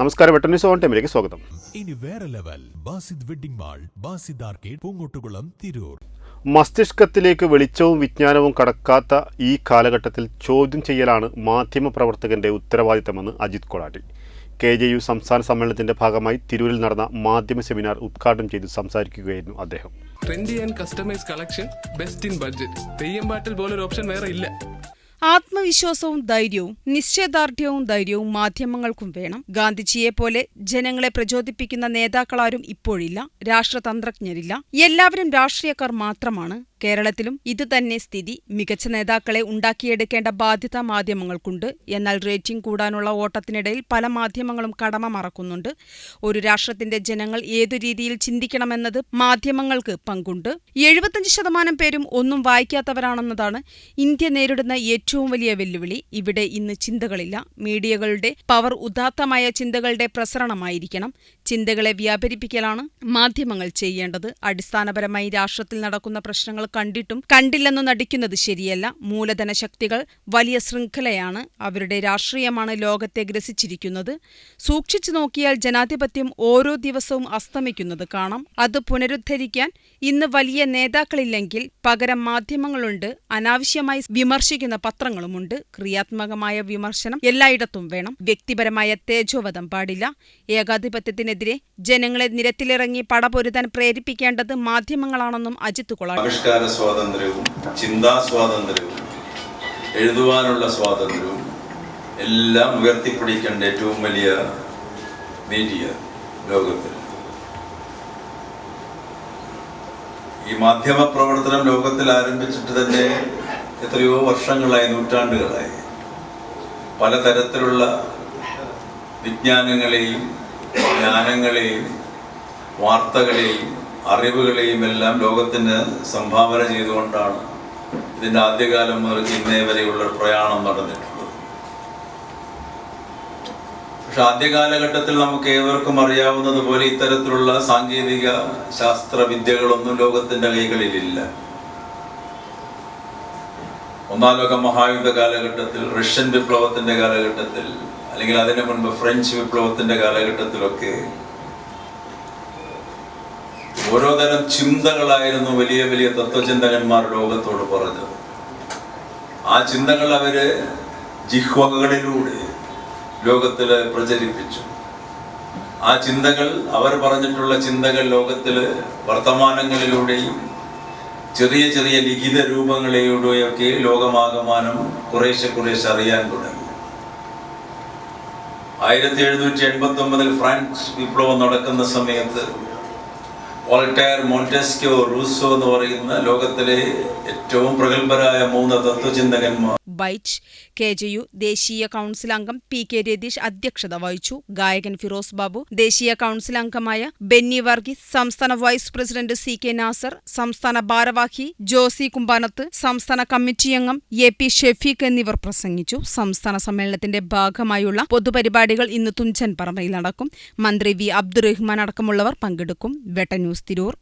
നമസ്കാരം Vettan news on ടൈമിലേക്ക് സ്വാഗതം. ഇനി വേറെ level. Basid wedding mall Basid arcade Poongottukulam Tirur. മസ്തിഷ്കത്തിലേക്ക് വെളിച്ചവും വിജ്ഞാനവും കടക്കാത്ത ഈ കാലഘട്ടത്തിൽ ചോദ്യം ചെയ്യലാണ് മാധ്യമ പ്രവർത്തകന്റെ ഉത്തരവാദിത്തമെന്ന് Ajith Kolatti. K J U സംസ്ഥാന സമ്മേളനത്തിന്റെ ഭാഗമായി തിരൂരിൽ നടന്ന മാധ്യമ സെമിനാർ ഉദ്ഘാടനം ചെയ്ത് സംസാരിക്കുകയായിരുന്നു അദ്ദേഹം. Trendy and customise collection best in budget Theyyam പാട്ടിൽ പോലൊരു ഓപ്ഷൻ വേറെ ഇല്ല. ആത്മവിശ്വാസവും ധൈര്യവും നിശ്ചയദാർഢ്യവും ധൈര്യവും മാധ്യമങ്ങൾക്കും വേണം. ഗാന്ധിജിയെ പോലെ ജനങ്ങളെ പ്രചോദിപ്പിക്കുന്ന നേതാക്കളാരും ഇപ്പോഴില്ല രാഷ്ട്രതന്ത്രജ്ഞരില്ല. എല്ലാവരും രാഷ്ട്രീയക്കാർ മാത്രമാണ് കേരളത്തിലും ഇതുതന്നെ സ്ഥിതി. മികച്ച നേതാക്കളെ ഉണ്ടാക്കിയെടുക്കേണ്ട ബാധ്യത മാധ്യമങ്ങൾക്കുണ്ട്. എന്നാൽ റേറ്റിംഗ് കൂടാനുള്ള ഓട്ടത്തിനിടയിൽ പല മാധ്യമങ്ങളും കടമ മറക്കുന്നുണ്ട്. ഒരു രാഷ്ട്രത്തിന്റെ ജനങ്ങൾ ഏതു രീതിയിൽ ചിന്തിക്കണമെന്നത് മാധ്യമങ്ങൾക്ക് പങ്കുണ്ട്. എഴുപത്തഞ്ച് ശതമാനം പേരും ഒന്നും വായിക്കാത്തവരാണെന്നതാണ് ഇന്ത്യ നേരിടുന്ന ഏറ്റവും വലിയ വെല്ലുവിളി. ഇവിടെ ഇന്ന് ചിന്തകളില്ല. മീഡിയകളുടെ പവർ ഉദാത്തമായ ചിന്തകളുടെ പ്രസരണമായിരിക്കണം. ചിന്തകളെ വ്യാപരിപ്പിക്കലാണ് മാധ്യമങ്ങൾ ചെയ്യേണ്ടത്. അടിസ്ഥാനപരമായി രാഷ്ട്രത്തിൽ നടക്കുന്ന പ്രശ്നങ്ങൾ കണ്ടിട്ടും കണ്ടില്ലെന്നു നടിക്കുന്നത് ശരിയല്ല. മൂലധന ശക്തികൾ വലിയ ശൃംഖലയാണ് അവരുടെ രാഷ്ട്രീയമാണ് ലോകത്തെ ഗ്രസിച്ചിരിക്കുന്നത്. സൂക്ഷിച്ചു നോക്കിയാൽ ജനാധിപത്യം ഓരോ ദിവസവും അസ്തമിക്കുന്നത് കാണാം. അത് പുനരുദ്ധരിക്കാൻ ഇന്ന് വലിയ നേതാക്കളില്ലെങ്കിൽ പകരം മാധ്യമങ്ങളുണ്ട്. അനാവശ്യമായി വിമർശിക്കുന്ന പത്രങ്ങളുമുണ്ട്. ക്രിയാത്മകമായ വിമർശനം എല്ലായിടത്തും വേണം. വ്യക്തിപരമായ തേജോവധം പാടില്ല. ഏകാധിപത്യത്തിനെതിരെ ജനങ്ങളെ നിരത്തിലിറങ്ങി പടപൊരുതാൻ പ്രേരിപ്പിക്കേണ്ടത് മാധ്യമങ്ങളാണെന്നും അജിത് കൊളാടി ആവിഷ്കാര സ്വാതന്ത്ര്യവും ചിന്താ സ്വാതന്ത്ര്യവും എഴുതുവാനുള്ള സ്വാതന്ത്ര്യവും എല്ലാം ഉയർത്തിപ്പിടിക്കേണ്ട ഏറ്റവും വലിയ മീഡിയ ലോകത്തിൽ. ഈ മാധ്യമ പ്രവർത്തനം ലോകത്തിൽ ആരംഭിച്ചിട്ട് തന്നെ എത്രയോ വർഷങ്ങളായി നൂറ്റാണ്ടുകളായി. പലതരത്തിലുള്ള വിജ്ഞാനങ്ങളെയും ജ്ഞാനങ്ങളെയും വാർത്തകളെയും അറിവുകളെയും എല്ലാം ലോകത്തിന് സംഭാവന ചെയ്തുകൊണ്ടാണ് ഇതിന്റെ ആദ്യകാലം മുതൽ ഇന്നേ വരെയുള്ള പ്രയാണം നടന്നിട്ടുള്ളത്. പക്ഷെ ആദ്യ കാലഘട്ടത്തിൽ നമുക്ക് ഏവർക്കും അറിയാവുന്നത് പോലെ ഇത്തരത്തിലുള്ള സാങ്കേതിക ശാസ്ത്ര വിദ്യകളൊന്നും ലോകത്തിന്റെ കൈകളിലില്ല. ഒന്നാം ലോക മഹായുദ്ധ കാലഘട്ടത്തിൽ റഷ്യൻ വിപ്ലവത്തിന്റെ കാലഘട്ടത്തിൽ അല്ലെങ്കിൽ അതിനു മുൻപ് ഫ്രഞ്ച് വിപ്ലവത്തിന്റെ കാലഘട്ടത്തിലൊക്കെ ഓരോ തരം ചിന്തകളായിരുന്നു വലിയ വലിയ തത്വചിന്തകന്മാർ ലോകത്തോട് പറഞ്ഞത്. ആ ചിന്തകൾ അവർ ജിഹ്വകളിലൂടെ ലോകത്തിൽ പ്രചരിപ്പിച്ചു. ആ ചിന്തകൾ അവർ പറഞ്ഞിട്ടുള്ള ചിന്തകൾ ലോകത്തിൽ വർത്തമാനങ്ങളിലൂടെയും ചെറിയ ചെറിയ ലിഖിത രൂപങ്ങളിലൂടെയൊക്കെ ലോകമാകമാനം കുറേശ്ശെ കുറേശ്ശെ അറിയാൻ തുടങ്ങി. ആയിരത്തി എഴുന്നൂറ്റി എൺപത്തി ഒമ്പതിൽ ഫ്രാൻസ് വിപ്ലവം നടക്കുന്ന സമയത്ത് വോൾട്ടയർ മോണ്ടസ്ക്യോ റൂസോ എന്ന് പറയുന്ന ലോകത്തിലെ ഏറ്റവും പ്രഗത്ഭരായ മൂന്ന് തത്വചിന്തകന്മാർ. ബൈറ്റ് കെ ജെ യു ദേശീയ കൗൺസിൽ അംഗം പി കെ രതീഷ് അധ്യക്ഷത വഹിച്ചു. ഗായകൻ ഫിറോസ് ബാബു ദേശീയ കൗൺസിൽ അംഗമായ ബെന്നി വർഗീസ് സംസ്ഥാന vice president C K Nasar സംസ്ഥാന ഭാരവാഹി ജോസി കുമ്പാനത്ത് സംസ്ഥാന കമ്മിറ്റി അംഗം എ പി ഷെഫീഖ് എന്നിവർ പ്രസംഗിച്ചു. സംസ്ഥാന സമ്മേളനത്തിന്റെ ഭാഗമായുള്ള പൊതുപരിപാടികൾ ഇന്ന് തുഞ്ചൻ പറമ്പയിൽ നടക്കും. മന്ത്രി വി അബ്ദുറഹ്മാൻ അടക്കമുള്ളവർ പങ്കെടുക്കും. വെട്ട ന്യൂസ് തിരൂർ.